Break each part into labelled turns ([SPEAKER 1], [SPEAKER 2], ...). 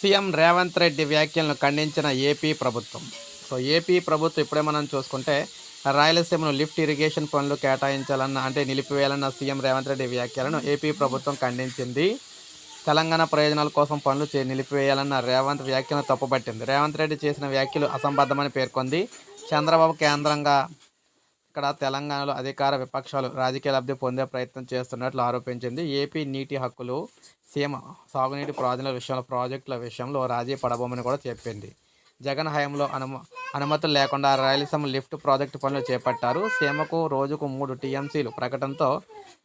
[SPEAKER 1] CM Revanth Reddy వ్యాఖ్యలను ఖండించిన AP ప్రభుత్వం. సో ఏపీ ప్రభుత్వం ఇప్పుడే మనం చూసుకుంటే రాయలసీమను లిఫ్ట్ ఇరిగేషన్ పనులు కేటాయించాలన్న అంటే నిలిపివేయాలన్న సీఎం రేవంత్ రెడ్డి వ్యాఖ్యలను ఏపీ ప్రభుత్వం ఖండించింది. తెలంగాణ ప్రయోజనాల కోసం పనులు చే నిలిపివేయాలన్న రేవంత్ వ్యాఖ్యలను తప్పుపట్టింది. రేవంత్ రెడ్డి చేసిన వ్యాఖ్యలు అసంబద్ధమని పేర్కొంది. చంద్రబాబు కేంద్రంగా ఇక్కడ తెలంగాణలో అధికార విపక్షాలు రాజకీయ లబ్ధి పొందే ప్రయత్నం చేస్తున్నట్లు ఆరోపించింది. ఏపీ నీటి హక్కులు సీమ సాగునీటి ప్రాజెక్టుల విషయంలో ప్రాజెక్టుల విషయంలో రాజీ పడబోమని కూడా చెప్పింది. జగన్ హయాంలో అనుమ అనుమతులు లేకుండా రాయలసీమ లిఫ్ట్ ప్రాజెక్టు పనులు చేపట్టారు. సీమకు రోజుకు మూడు టీఎంసీలు ప్రకటనతో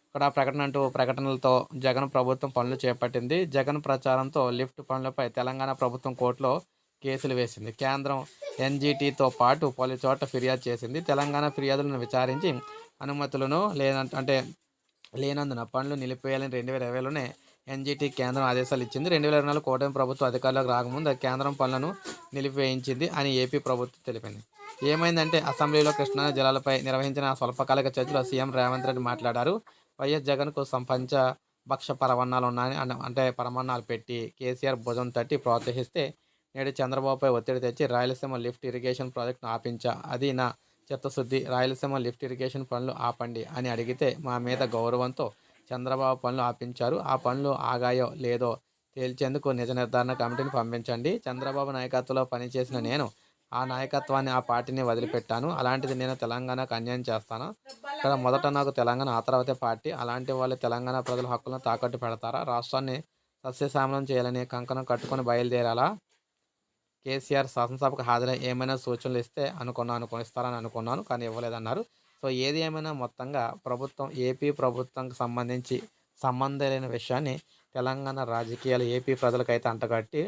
[SPEAKER 1] ఇక్కడ ప్రకటన అంటూ ప్రకటనలతో జగన్ ప్రభుత్వం పనులు చేపట్టింది. జగన్ ప్రచారంతో లిఫ్ట్ పనులపై తెలంగాణ ప్రభుత్వం కోర్టులో కేసులు వేసింది. కేంద్రం ఎన్జీటీతో పాటు పలు చోట్ల ఫిర్యాదు చేసింది. తెలంగాణ ఫిర్యాదులను విచారించి అనుమతులను లేనంత అంటే లేనందున పనులు నిలిపేయాలని రెండు వేల ఇరవైలోనే ఎన్జీటీ కేంద్రం ఆదేశాలు ఇచ్చింది. రెండు వేల ఇరవై నాలుగు కూటమి ప్రభుత్వం అధికారులకు రాకముందు కేంద్రం పనులను నిలిపివేయించింది అని ఏపీ ప్రభుత్వం తెలిపింది. ఏమైందంటే అసెంబ్లీలో కృష్ణా జలాలపై నిర్వహించిన స్వల్పకాలిక చర్చలో సీఎం రేవంత్ రెడ్డి మాట్లాడారు. వైఎస్ జగన్కు సంపంచ భక్ష పరమన్నాలు ఉన్నాయని అంటే పరమన్నాలు పెట్టి కేసీఆర్ భుజం తట్టి ప్రోత్సహిస్తే నేడు చంద్రబాబుపై ఒత్తిడి తెచ్చి రాయలసీమ లిఫ్ట్ ఇరిగేషన్ ప్రాజెక్టును ఆపించా. అది నా చిత్తశుద్ధి. రాయలసీమ లిఫ్ట్ ఇరిగేషన్ పనులు ఆపండి అని అడిగితే మా మీద గౌరవంతో చంద్రబాబు పనులు ఆపించారు. ఆ పనులు ఆగాయో లేదో తేల్చేందుకు నిజ నిర్ధారణ కమిటీని పంపించండి. చంద్రబాబు నాయకత్వంలో పనిచేసిన నేను ఆ నాయకత్వాన్ని ఆ పార్టీని వదిలిపెట్టాను. అలాంటిది నేను తెలంగాణకు అన్యాయం చేస్తాను? ఇక్కడ మొదట నాకు తెలంగాణ ఆ తర్వాతే పార్టీ అలాంటి వాళ్ళు తెలంగాణ ప్రజల హక్కులను తాకట్టు పెడతారా? రాష్ట్రాన్ని సస్యశ్యామలం చేయాలని కంకణం కట్టుకొని బయలుదేరాలా? కేసీఆర్ శాసనసభకు హాజరై ఏమైనా సూచనలు ఇస్తే అనుకున్నాను అనుకుని ఇస్తారని అనుకున్నాను కానీ ఇవ్వలేదన్నారు. సో ఏది ఏమైనా మొత్తంగా ప్రభుత్వం ఏపీ ప్రభుత్వంకి సంబంధించి సంబంధం లేని విషయాన్ని తెలంగాణ రాజకీయాలు ఏపీ ప్రజలకైతే అంటగట్టి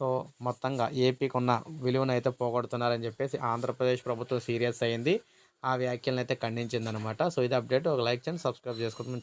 [SPEAKER 1] సో మొత్తంగా ఏపీకి ఉన్న విలువను అయితే పోగొడుతున్నారని చెప్పేసి ఆంధ్రప్రదేశ్ ప్రభుత్వం సీరియస్ అయింది. ఆ వ్యాఖ్యలను అయితే ఖండించింది అనమాట సో ఇది అప్డేట్. ఒక లైక్ చేయండి సబ్స్క్రైబ్ చేసుకోవడం